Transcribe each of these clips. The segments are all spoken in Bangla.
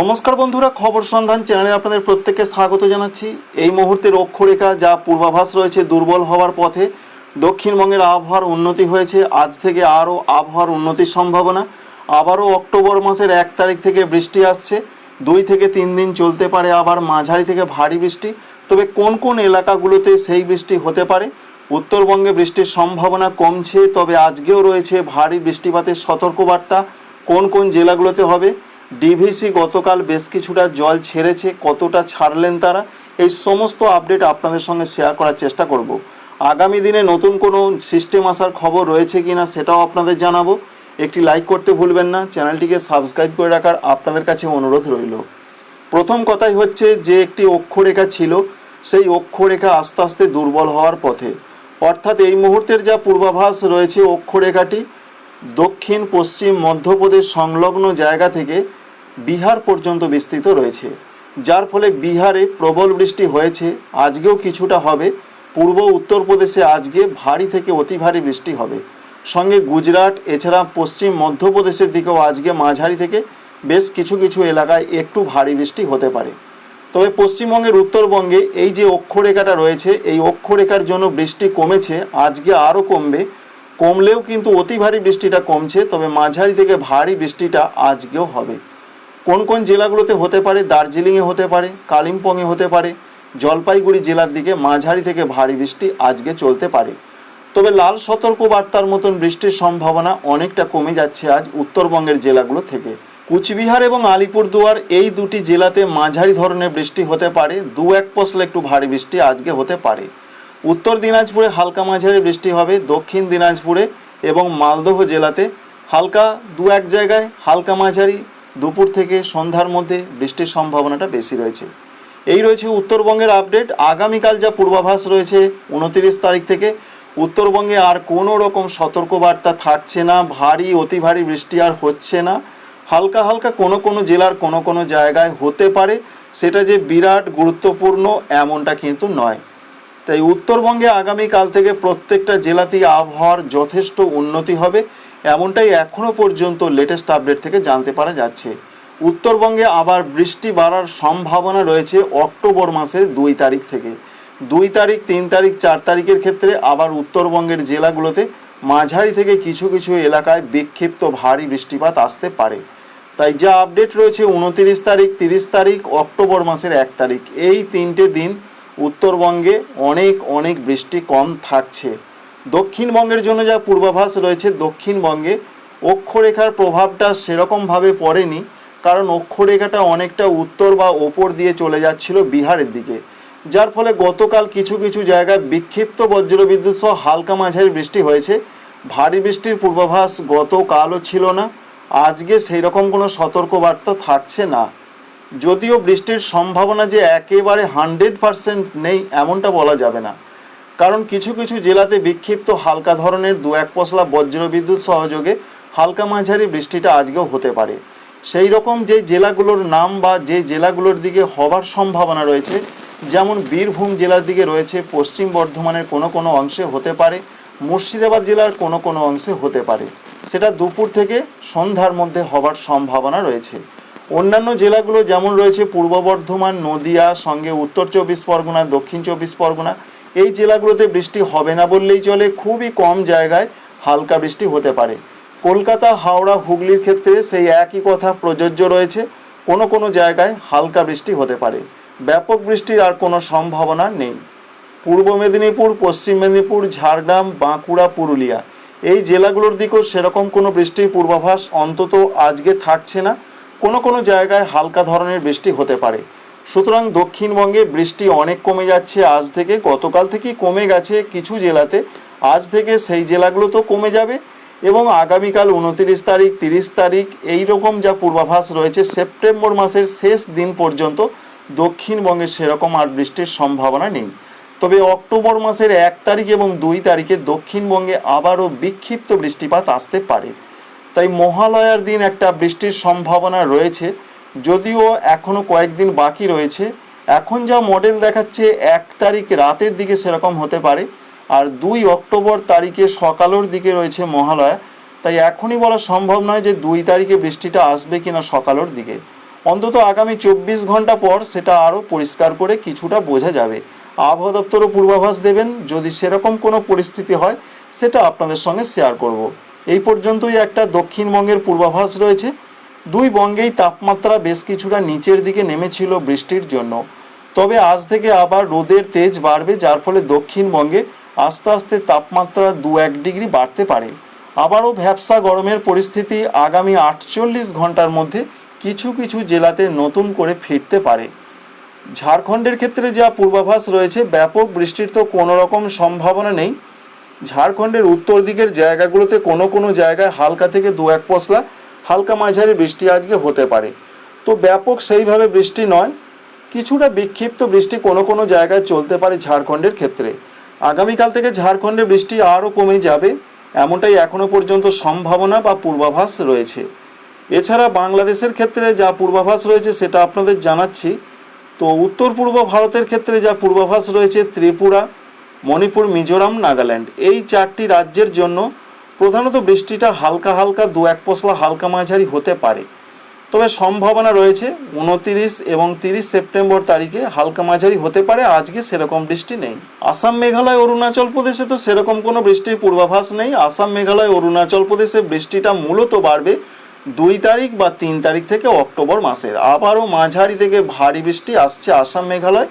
নমস্কার বন্ধুরা, খবর সন্ধান চ্যানেলে আপনাদের প্রত্যেককে স্বাগত জানাচ্ছি। এই মুহূর্তের অক্ষরেখা যা পূর্বাভাস রয়েছে দুর্বল হওয়ার পথে দক্ষিণবঙ্গের আবহাওয়ার উন্নতি হয়েছে। আজ থেকে আরও আবহাওয়ার উন্নতির সম্ভাবনা। আবারও অক্টোবর মাসের এক তারিখ থেকে বৃষ্টি আসছে। দুই থেকে তিন দিন চলতে পারে আবার মাঝারি থেকে ভারী বৃষ্টি। তবে কোন কোন এলাকাগুলোতে সেই বৃষ্টি হতে পারে? উত্তরবঙ্গে বৃষ্টির সম্ভাবনা কমছে, তবে আজকেও রয়েছে ভারী বৃষ্টিপাতের সতর্কবার্তা। কোন কোন জেলাগুলোতে হবে? ডিভিসি গতকাল বেশ কিছুটা জল ছেড়েছে, কতটা ছাড়লেন তারা, এই সমস্ত আপডেট আপনাদের সঙ্গে শেয়ার করার চেষ্টা করব। আগামী দিনে নতুন কোনো সিস্টেম আসার খবর রয়েছে কিনা সেটাও আপনাদের জানাব। একটি লাইক করতে ভুলবেন না, চ্যানেলটিকে সাবস্ক্রাইব করে রাখার আপনাদের কাছে অনুরোধ রইল। প্রথম কথাই হচ্ছে যে একটি অক্ষরেখা ছিল, সেই অক্ষরেখা আস্তে আস্তে দুর্বল হওয়ার পথে। অর্থাৎ এই মুহূর্তের যা পূর্বাভাস রয়েছে অক্ষরেখাটি, দক্ষিণ, পশ্চিম, মধ্যপ্রদেশ সংলগ্ন জায়গা থেকে বিহার পর্যন্ত বিস্তৃত রয়েছে। যার ফলে বিহারে প্রবল বৃষ্টি হয়েছে। আজকেও কিছুটা হবে। পূর্ব উত্তরপ্রদেশে আজকে ভারী থেকে অতি ভারী বৃষ্টি হবে। সঙ্গে গুজরাট, এছাড়া পশ্চিম মধ্যপ্রদেশের দিকেও আজকে মাঝারি থেকে বেশ কিছু কিছু এলাকায় একটু ভারী বৃষ্টি হতে পারে। তবে পশ্চিমবঙ্গের উত্তরবঙ্গে এই যে অক্ষরেখাটা রয়েছে, এই অক্ষরেখার জন্য বৃষ্টি কমেছে, আজকে আরও কমবে। কমলেও কিন্তু অতি ভারী বৃষ্টিটা কমছে, তবে মাঝারি থেকে ভারী বৃষ্টিটা আজকেও হবে। কোন কোন জেলাগুলোতে হতে পারে? দার্জিলিংয়ে হতে পারে, কালিম্পংয়ে হতে পারে, জলপাইগুড়ি জেলার দিকে মাঝারি থেকে ভারী বৃষ্টি আজকে চলতে পারে। তবে লাল সতর্ক বার্তার মতন বৃষ্টির সম্ভাবনা অনেকটা কমে যাচ্ছে আজ উত্তরবঙ্গের জেলাগুলো থেকে। কুচবিহার এবং আলিপুরদুয়ার এই দুটি জেলাতে মাঝারি ধরনের বৃষ্টি হতে পারে, দু এক পশলা একটু ভারী বৃষ্টি আজকে হতে পারে। উত্তর দিনাজপুরে হালকা মাঝারি বৃষ্টি হবে, দক্ষিণ দিনাজপুরে এবং মালদহ জেলাতে হালকা দু এক জায়গায় হালকা মাঝারি দুপুর থেকে সন্ধ্যার মধ্যে বৃষ্টির সম্ভাবনাটা বেশি রয়েছে। এই রয়েছে উত্তরবঙ্গের আপডেট। আগামীকাল যা পূর্বাভাস রয়েছে, উনতিরিশ তারিখ থেকে উত্তরবঙ্গে আর কোনো রকম সতর্কবার্তা থাকছে না। ভারী, অতি ভারী বৃষ্টি আর হচ্ছে না। হালকা হালকা কোনো কোনো জেলার কোনো কোনো জায়গায় হতে পারে। সেটা যে বিরাট গুরুত্বপূর্ণ এমনটা কিন্তু নয়। তাই উত্তরবঙ্গে আগামীকাল থেকে প্রত্যেকটা জেলাতেই আবহাওয়ার যথেষ্ট উন্নতি হবে। এমনটাই এখনও পর্যন্ত লেটেস্ট আপডেট থেকে জানতে পারা যাচ্ছে। উত্তরবঙ্গে আবার বৃষ্টি বাড়ার সম্ভাবনা রয়েছে অক্টোবর মাসের দুই তারিখ থেকে। দুই তারিখ, তিন তারিখ, চার তারিখের ক্ষেত্রে আবার উত্তরবঙ্গের জেলাগুলোতে মাঝারি থেকে কিছু কিছু এলাকায় বিক্ষিপ্ত ভারী বৃষ্টিপাত আসতে পারে। তাই যা আপডেট রয়েছে উনতিরিশ তারিখ, তিরিশ তারিখ, অক্টোবর মাসের এক তারিখ। এই তিনটে দিন উত্তরবঙ্গে অনেক অনেক বৃষ্টি কম থাকছে। দক্ষিণবঙ্গের জন্য যা পূর্বাভাস রয়েছে, দক্ষিণবঙ্গে অক্ষরেখার প্রভাবটা সেরকমভাবে পড়েনি, কারণ অক্ষরেখাটা অনেকটা উত্তর বা ওপর দিয়ে চলে যাচ্ছিল বিহারের দিকে। যার ফলে গতকাল কিছু কিছু জায়গায় বিক্ষিপ্ত বজ্রবিদ্যুৎ সহ হালকা মাঝারি বৃষ্টি হয়েছে। ভারী বৃষ্টির পূর্বাভাস গতকালও ছিল না, আজকে সেই রকম কোনো সতর্কবার্তা থাকছে না। যদিও বৃষ্টির সম্ভাবনা যে একেবারে হান্ড্রেড পারসেন্ট নেই, এমনটা বলা যাবে না। কারণ কিছু কিছু জেলাতে বিক্ষিপ্ত হালকা ধরনের দু এক পশলা বজ্রবিদ্যুৎ সহযোগে হালকা মাঝারি বৃষ্টিটা আজকেও হতে পারে। সেই রকম যে জেলাগুলোর নাম বা যে জেলাগুলোর দিকে হবার সম্ভাবনা রয়েছে, যেমন বীরভূম জেলার দিকে রয়েছে, পশ্চিম বর্ধমানের কোনো কোনো অংশে হতে পারে, মুর্শিদাবাদ জেলার কোনো কোনো অংশে হতে পারে। সেটা দুপুর থেকে সন্ধ্যার মধ্যে হবার সম্ভাবনা রয়েছে। অন্যান্য জেলাগুলো যেমন রয়েছে পূর্ব বর্ধমান, নদিয়া, সঙ্গে উত্তর চব্বিশ পরগনা, দক্ষিণ চব্বিশ পরগনা এই জেলাগুলোতে বৃষ্টি হবে না বললেই চলে, খুবই কম জায়গায় হালকা বৃষ্টি হতে পারে। কলকাতা, হাওড়া, হুগলির ক্ষেত্রে সেই একই কথা প্রযোজ্য রয়েছে, কোনো কোনো জায়গায় হালকা বৃষ্টি হতে পারে। ব্যাপক বৃষ্টির আর কোনো সম্ভাবনা নেই। পূর্ব মেদিনীপুর, পশ্চিম মেদিনীপুর, ঝাড়গ্রাম, বাঁকুড়া, পুরুলিয়া, এই জেলাগুলোর দিকেও সেরকম কোনো বৃষ্টির পূর্বাভাস অন্তত আজকে থাকছে না। কোনো কোনো জায়গায় হালকা ধরনের বৃষ্টি হতে পারে। সুতরাং দক্ষিণবঙ্গে বৃষ্টি অনেক কমে যাচ্ছে আজ থেকে, গতকাল থেকেই কমে গেছে কিছু জেলাতে। আজ থেকে সেই জেলাগুলো তো কমে যাবে এবং আগামীকাল উনতিরিশ তারিখ, তিরিশ তারিখ এই রকম যা পূর্বাভাস রয়েছে, সেপ্টেম্বর মাসের শেষ দিন পর্যন্ত দক্ষিণবঙ্গে সেরকম আর বৃষ্টির সম্ভাবনা নেই। তবে অক্টোবর মাসের এক তারিখ এবং দুই তারিখে দক্ষিণবঙ্গে আবারও বিক্ষিপ্ত বৃষ্টিপাত আসতে পারে। তাই মহালয়ার দিন একটা বৃষ্টির সম্ভাবনা রয়েছে। যদিও এখনও কয়েকদিন বাকি রয়েছে, এখন যা মডেল দেখাচ্ছে এক তারিখ রাতের দিকে সেরকম হতে পারে, আর দুই অক্টোবর তারিখে সকালের দিকে রয়েছে মহালয়া, তাই এখনই বলা সম্ভব নয় যে দুই তারিখে বৃষ্টিটা আসবে কিনা সকালের দিকে। অন্তত আগামী চব্বিশ ঘণ্টা পর সেটা আরও পরিষ্কার করে কিছুটা বোঝা যাবে। আবহাওয়া দপ্তরও পূর্বাভাস দেবেন, যদি সেরকম কোনো পরিস্থিতি হয়, সেটা আপনাদের সঙ্গে শেয়ার করব। এই পর্যন্তই একটা দক্ষিণবঙ্গের পূর্বাভাস রয়েছে। দুই বঙ্গেই তাপমাত্রা বেশ কিছুটা নিচের দিকে নেমেছিল বৃষ্টির জন্য। তবে আজ থেকে আবার রোদের তেজ বাড়বে, যার ফলে দক্ষিণবঙ্গে আস্তে আস্তে তাপমাত্রা দু এক ডিগ্রি বাড়তে পারে। আবারও ভ্যাবসা গরমের পরিস্থিতি আগামী আটচল্লিশ ঘণ্টার মধ্যে কিছু কিছু জেলাতে নতুন করে ফিরতে পারে। ঝাড়খণ্ডের ক্ষেত্রে যা পূর্বাভাস রয়েছে, ব্যাপক বৃষ্টির তো কোনো রকম সম্ভাবনা নেই। ঝাড়খণ্ডের উত্তর দিকের জায়গাগুলোতে কোনো কোনো জায়গায় হালকা থেকে দু এক পশলা হালকা মাঝারি বৃষ্টি আজকে হতে পারে। তো ব্যাপক সেইভাবে বৃষ্টি নয়, কিছুটা বিক্ষিপ্ত বৃষ্টি কোনো কোনো জায়গায় চলতে পারে ঝাড়খণ্ডের ক্ষেত্রে। আগামীকাল থেকে ঝাড়খণ্ডে বৃষ্টি আরও কমে যাবে, এমনটাই এখনও পর্যন্ত সম্ভাবনা বা পূর্বাভাস রয়েছে। এছাড়া বাংলাদেশের ক্ষেত্রে যা পূর্বাভাস রয়েছে সেটা আপনাদের জানাচ্ছি। তো উত্তর পূর্ব ভারতের ক্ষেত্রে যা পূর্বাভাস রয়েছে ত্রিপুরা, মণিপুর, মিজোরাম, নাগাল্যান্ড। এই চারটি রাজ্যের জন্য প্রধানত বৃষ্টিটা হালকা হালকা দু এক পশলা হালকা মাঝারি হতে পারে। তবে সম্ভাবনা রয়েছে, উনতিরিশ এবং তিরিশ সেপ্টেম্বর তারিখে হালকা মাঝারি হতে পারে, আজকে সেরকম বৃষ্টি নেই। আসাম মেঘালয়, অরুণাচল প্রদেশে তো সেরকম কোনো বৃষ্টির পূর্বাভাস নেই। আসাম মেঘালয়, অরুণাচল প্রদেশে বৃষ্টিটা মূলত বাড়বে দুই তারিখ বা তিন তারিখ থেকে অক্টোবর মাসের। আবারও মাঝারি থেকে ভারী বৃষ্টি আসছে আসাম মেঘালয়,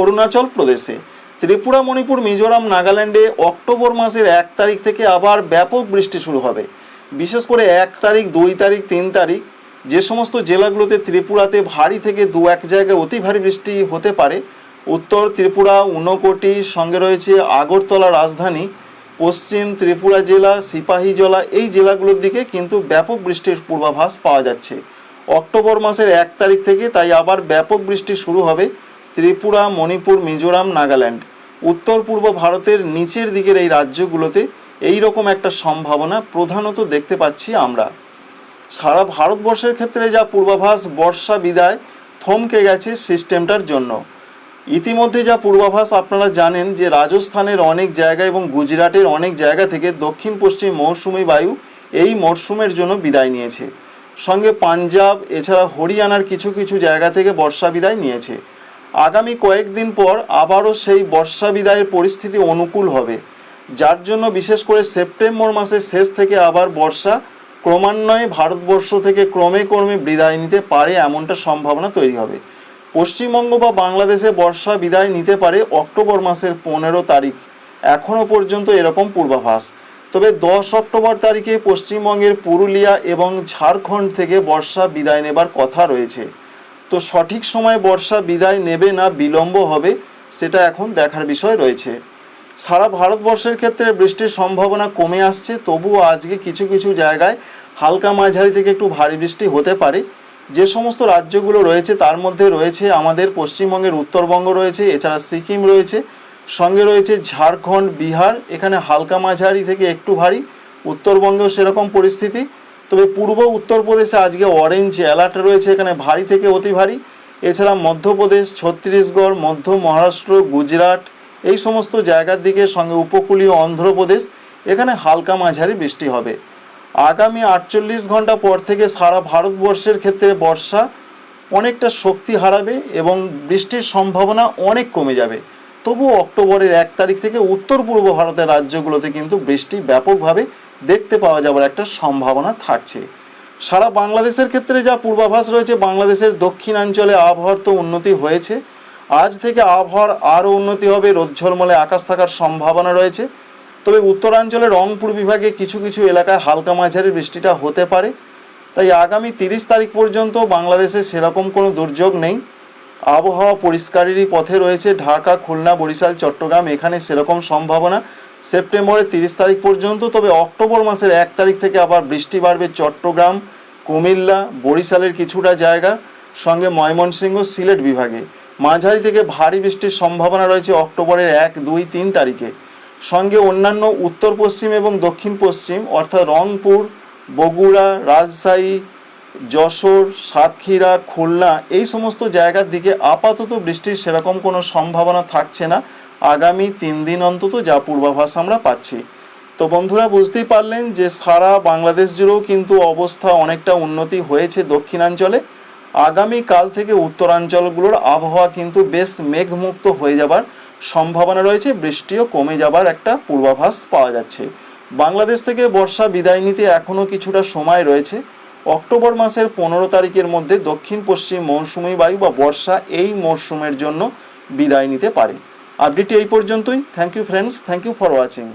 অরুণাচল প্রদেশে। ত্রিপুরা, মণিপুর, মিজোরাম, নাগাল্যান্ডে অক্টোবর মাসের এক তারিখ থেকে আবার ব্যাপক বৃষ্টি শুরু হবে। বিশেষ করে এক তারিখ, দুই তারিখ, তিন তারিখ, যে সমস্ত জেলাগুলোতে ত্রিপুরাতে ভারী থেকে দু এক জায়গায় অতি ভারী বৃষ্টি হতে পারে। উত্তর ত্রিপুরা, ঊনকোটি, সঙ্গে রয়েছে আগরতলা, রাজধানী, পশ্চিম ত্রিপুরা জেলা সিপাহীজলা এই জেলাগুলোর দিকে কিন্তু ব্যাপক বৃষ্টির পূর্বাভাস পাওয়া যাচ্ছে। অক্টোবর মাসের এক তারিখ থেকে তাই আবার ব্যাপক বৃষ্টি শুরু হবে। ত্রিপুরা, মণিপুর, মিজোরাম, নাগাল্যান্ড। উত্তর পূর্ব ভারতের নিচের দিকের এই রাজ্যগুলোতে এই রকম একটা সম্ভাবনা প্রধানত দেখতে পাচ্ছি আমরা। সারা ভারতবর্ষের ক্ষেত্রে যা পূর্বাভাস, বর্ষা বিদায় থমকে গেছে সিস্টেমটার জন্য। ইতিমধ্যে যা পূর্বাভাস আপনারা জানেন যে রাজস্থানের অনেক জায়গা এবং গুজরাটের অনেক জায়গা থেকে দক্ষিণ পশ্চিম মৌসুমি বায়ু এই মরশুমের জন্য বিদায় নিয়েছে। সঙ্গে পাঞ্জাব, এছাড়া হরিয়ানার কিছু কিছু জায়গা থেকে বর্ষা বিদায় নিয়েছে। আগামী কয়েকদিন পর আবারও সেই বর্ষা বিদায়ের পরিস্থিতি অনুকূল হবে। যার জন্য বিশেষ করে সেপ্টেম্বর মাসের শেষ থেকে আবার বর্ষা ক্রমান্বয়ে ভারতবর্ষ থেকে ক্রমে ক্রমে বিদায় নিতে পারে এমনটা সম্ভাবনা তৈরি হবে। পশ্চিমবঙ্গ বা বাংলাদেশে বর্ষা বিদায় নিতে পারে অক্টোবর মাসের পনেরো তারিখ। এখনও পর্যন্ত এরকম পূর্বাভাস। তবে দশ অক্টোবর তারিখে পশ্চিমবঙ্গের পুরুলিয়া এবং ঝাড়খণ্ড থেকে বর্ষা বিদায় নেবার কথা রয়েছে। তো সঠিক সময় বর্ষা বিদায় নেবে না বিলম্ব হবে, সেটা এখন দেখার বিষয় রয়েছে। সারা ভারতবর্ষের ক্ষেত্রে বৃষ্টির সম্ভাবনা কমে আসছে, তবুও আজকে কিছু কিছু জায়গায় হালকা মাঝারি থেকে একটু ভারী বৃষ্টি হতে পারে। যে সমস্ত রাজ্যগুলো রয়েছে, তার মধ্যে রয়েছে আমাদের পশ্চিমবঙ্গের উত্তরবঙ্গ রয়েছে, এছাড়া সিকিম রয়েছে, সঙ্গে রয়েছে ঝাড়খণ্ড, বিহার, এখানে হালকা মাঝারি থেকে একটু ভারী, উত্তরবঙ্গেও সেরকম পরিস্থিতি। তবে পূর্ব উত্তরপ্রদেশে আজকে অরেঞ্জ অ্যালার্ট রয়েছে, এখানে ভারী থেকে অতি ভারী। এছাড়া মধ্যপ্রদেশ, ছত্তিশগড়, মধ্য মহারাষ্ট্র, গুজরাট, এই সমস্ত জায়গার দিকে সঙ্গে উপকূলীয় অন্ধ্রপ্রদেশ, এখানে হালকা মাঝারি বৃষ্টি হবে। আগামী আটচল্লিশ ঘণ্টা পর থেকে সারা ভারতবর্ষের ক্ষেত্রে বর্ষা অনেকটা শক্তি হারাবে এবং বৃষ্টির সম্ভাবনা অনেক কমে যাবে। তবু অক্টোবরের এক তারিখ থেকে উত্তর পূর্ব ভারতের রাজ্যগুলোতে কিন্তু বৃষ্টি ব্যাপকভাবে দেখতে পাওয়া যাবার একটা সম্ভাবনা থাকছে। সারা বাংলাদেশের ক্ষেত্রে যা পূর্বাভাস রয়েছে, বাংলাদেশের দক্ষিণাঞ্চলে আবহাওয়ার তো উন্নতি হয়েছে। আজ থেকে আবহাওয়ার আরও উন্নতি হবে, রোদ ঝলমলে আকাশ থাকার সম্ভাবনা রয়েছে। তবে উত্তরাঞ্চলে রংপুর বিভাগে কিছু কিছু এলাকায় হালকা মাঝারি বৃষ্টিটা হতে পারে। তাই আগামী তিরিশ তারিখ পর্যন্ত বাংলাদেশে সেরকম কোনো দুর্যোগ নেই। আবহাওয়া পরিষ্কারেরই পথে রয়েছে, ঢাকা, খুলনা, বরিশাল, চট্টগ্রাম, এখানে সেরকম সম্ভাবনা। সেপ্টেম্বরের তিরিশ তারিখ পর্যন্ত, তবে অক্টোবর মাসের এক তারিখ থেকে আবার বৃষ্টি বাড়বে চট্টগ্রাম, কুমিল্লা, বরিশালের কিছুটা জায়গা, সঙ্গে ময়মনসিংহ, সিলেট বিভাগে। মাঝারি থেকে ভারী বৃষ্টির সম্ভাবনা রয়েছে অক্টোবরের এক, দুই, তিন তারিখে। সঙ্গে অন্যান্য উত্তর পশ্চিম এবং দক্ষিণ পশ্চিম, অর্থাৎ রংপুর, বগুড়া, রাজশাহী যশোর, সাতক্ষীরা, খুলনা এই সমস্ত জায়গার দিকে আপাতত বৃষ্টির সেরকম কোনো সম্ভাবনা থাকছে না। আগামী তিন দিন অন্তত যা পূর্বাভাস আমরা পাচ্ছি। তো বন্ধুরা, বুঝতেই পারলেন যে সারা বাংলাদেশ জুড়েও কিন্তু অবস্থা অনেকটা উন্নতি হয়েছে দক্ষিণাঞ্চলে। আগামী কাল থেকে উত্তরাঞ্চলগুলোর আবহাওয়া কিন্তু বেশ মেঘমুক্ত হয়ে যাবার সম্ভাবনা রয়েছে। বৃষ্টিও কমে যাবার একটা পূর্বাভাস পাওয়া যাচ্ছে। বাংলাদেশ থেকে বর্ষা বিদায় নিতে এখনও কিছুটা সময় রয়েছে। অক্টোবর মাসের পনেরো তারিখের মধ্যে দক্ষিণ পশ্চিম মৌসুমি বায়ু বা বর্ষা এই মরশুমের জন্য বিদায় নিতে পারে। আপডেটটি এই পর্যন্তই। Thank you friends thank you for watching